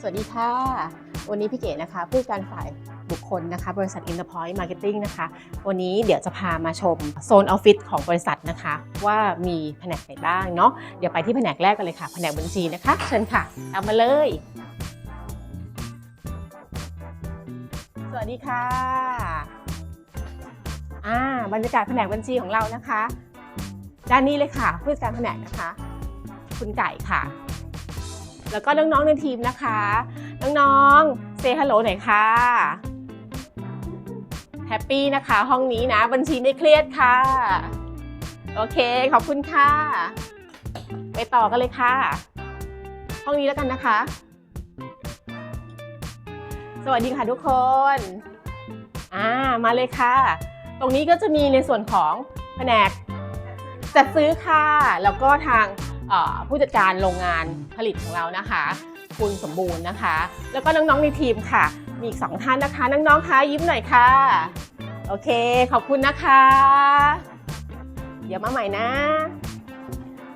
สวัสดีค่ะ วันนี้พี่เก๋นะคะ ผู้จัดการฝ่ายบุคคลนะคะ บริษัท Interpoint Marketing นะคะ วันนี้เดี๋ยวจะพามาชมโซนออฟฟิศของบริษัทนะคะ ว่ามีแผนกไหนบ้างเนาะเดี๋ยวไปที่แผนกแรกกันเลยค่ะ แผนกบัญชีนะคะ เชิญค่ะตามมาเลย สวัสดีค่ะอ่าบรรยากาศแผนกบัญชีของเรานะคะ ด้านนี้เลยค่ะผู้จัดการแผนกนะคะ คุณไก่ค่ะ แล้วก็น้องๆในทีมนะคะ น้องๆเซฮัลโหลหน่อยค่ะแฮปปี้นะคะ ห้องนี้นะ บัญชีไม่เครียดค่ะ โอเค ขอบคุณค่ะ ไปต่อกันเลยค่ะ ห้องนี้แล้วกันนะคะ สวัสดีค่ะทุกคนอ่ามาเลยค่ะ ตรงนี้ก็จะมีในส่วนของแผนกจัดซื้อค่ะ แล้วก็ทาง ผู้จัดการโรงงานผลิตของเรานะคะ คุณสมบูรณ์นะคะ แล้วก็น้องๆในทีมค่ะ มีอีกสองท่านนะคะ น้องๆคะยิ้มหน่อยค่ะ โอเค ขอบคุณนะคะ เดี๋ยวมาใหม่นะ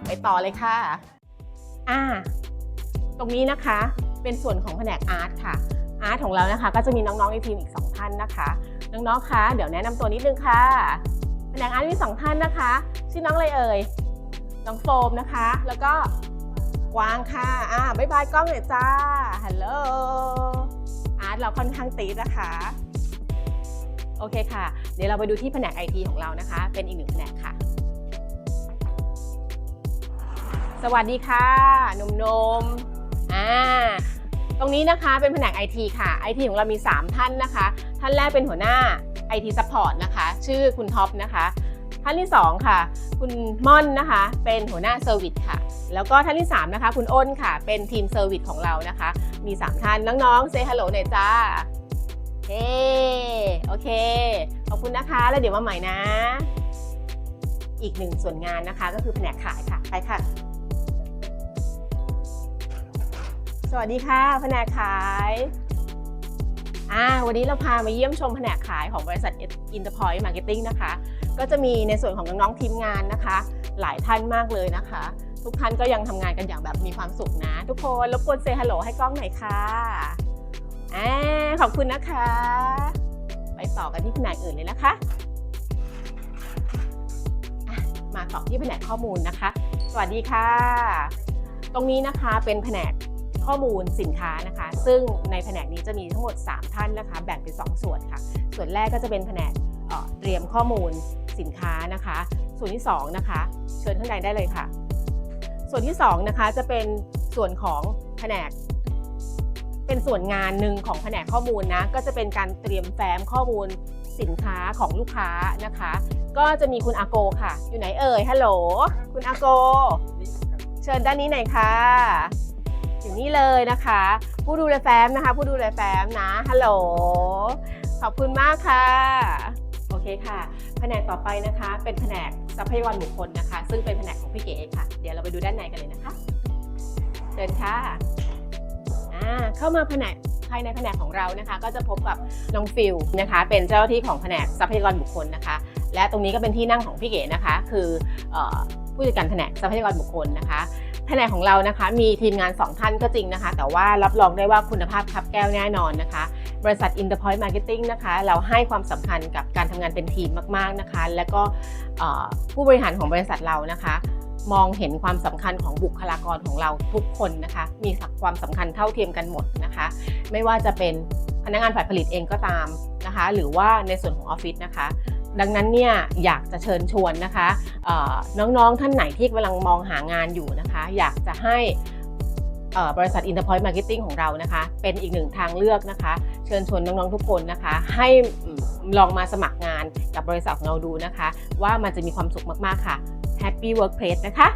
ไปต่อเลยค่ะอ่าตรงนี้นะคะเป็นส่วนของแผนกอาร์ตค่ะ อาร์ตของเรานะคะ ก็จะมีน้องๆในทีมอีก 2 ท่านนะคะ น้องๆคะเดี๋ยวแนะนำตัวนิดนึงค่ะแผนกอาร์ตมี 2 ท่านนะคะ ชื่อน้องอะไรเอ่ย น้องโฟมนะคะ แล้วก็กวางค่ะ อ่าบ๊ายบายกล้องหน่อยจ้า ฮัลโหล อาร์ตเราค่อนข้างตีนะคะ โอเคค่ะ เดี๋ยวเราไปดูที่แผนกไอทีของเรานะคะ เป็นอีกหนึ่งแผนกค่ะ สวัสดีค่ะนุ่มอ่า ตรงนี้นะคะเป็นแผนก IT ค่ะ IT ของเรามี 3 ท่านนะคะ ท่านแรกเป็นหัวหน้า IT Support นะคะ ชื่อคุณท็อปนะคะ ท่านที่ 2 ค่ะ คุณม่อนนะคะ เป็นหัวหน้าเซอร์วิสค่ะ แล้วก็ท่านที่ 3 นะคะ คุณอ้นค่ะ เป็นทีมเซอร์วิสของเรานะคะ มี 3 ท่านน้องๆเซฮัลโหลหน่อยจ้าเฮ้โอเค ขอบคุณนะคะ แล้วเดี๋ยวมาใหม่นะ อีกหนึ่งส่วนงานนะคะ ก็คือแผนกขายค่ะไปค่ะ สวัสดีค่ะ แผนกขาย อ่าวันนี้เราพามาเยี่ยมชมแผนกขายของบริษัท Interpoint Marketing นะคะ ก็จะมีในส่วนของน้องๆทีมงานนะคะ หลายท่านมากเลยนะคะ ทุกท่านก็ยังทำงานกันอย่างแบบมีความสุขนะ ทุกคนรบกวนเซฮัลโหลให้กล้องหน่อยค่ะอ่าขอบคุณนะคะ ไปต่อกันที่แผนกอื่นเลยนะคะะมาต่อที่แผนกข้อมูลนะคะ สวัสดีค่ะ ตรงนี้นะคะเป็นแผนก ข้อมูลสินค้านะคะ ซึ่งในแผนกนี้จะมีทั้งหมด 3 ท่านนะคะ แบ่งเป็น 2 ส่วนค่ะ ส่วนแรกก็จะเป็นแผนกเเตรียมข้อมูลสินค้านะคะ ส่วนที่2นะคะเชิญข้างในได้เลยค่ะ ส่วนที่2นะคะจะเป็นส่วนของแผนกเป็นส่วนงานหนึ่งของแผนกข้อมูลนะก็จะเป็นการเตรียมแฟ้มข้อมูลสินค้าของลูกค้านะคะ ก็จะมีคุณอาโกค่ะ อยู่ไหนเอ่ยฮัลโหลคุณอาโก เชิญด้านนี้หน่อยค่ะ อยู่นี่เลยนะคะ ผู้ดูแลแฟ้มนะคะ ผู้ดูแลแฟ้มนะฮัลโหลขอบคุณมากค่ะ โอเคค่ะ แผนกต่อไปนะคะ เป็นแผนกทรัพยากรบุคคลนะคะ ซึ่งเป็นแผนกของพี่เก๋ค่ะ เดี๋ยวเราไปดูด้านในกันเลยนะคะเชิญค่ะอ่าเข้ามาแผนกภายในแผนกของเรานะคะ ก็จะพบกับน้องฟิลนะคะ เป็นเจ้าหน้าที่ของแผนกทรัพยากรบุคคลนะคะ และตรงนี้ก็เป็นที่นั่งของพี่เก๋นะคะ คืออ ผู้จัดการแผนกทรัพยากรบุคคลนะคะ แผนกของเรานะคะ มีทีมงาน 2 ท่านก็จริงนะคะ แต่ว่ารับรองได้ว่าคุณภาพคับแก้วแน่นอนนะคะ บริษัท Interpoint Marketing นะคะ เราให้ความสำคัญกับการทำงานเป็นทีมมากๆนะคะ และก็ผู้บริหารของบริษัทเรานะคะมองเห็นความสำคัญของบุคลากรของเราทุกคนนะคะ มีความสำคัญเท่าเทียมกันหมดนะคะ ไม่ว่าจะเป็นพนักงานฝ่ายผลิตเองก็ตามนะคะ หรือว่าในส่วนของออฟฟิศนะคะ ดังนั้นเนี่ยอยากจะเชิญชวนนะคะน้องๆท่านไหนที่กำลังมองหางานอยู่นะคะ อยากจะให้บริษัท Interpoint Marketing ของเรานะคะ เป็นอีกหนึ่งทางเลือกนะคะ เชิญชวนน้อง ๆ ทุกคนนะคะ ให้ลองมาสมัครงานกับบริษัทของเราดูนะคะ ว่ามันจะมีความสุขมาก ๆ ค่ะ Happy Workplace นะคะ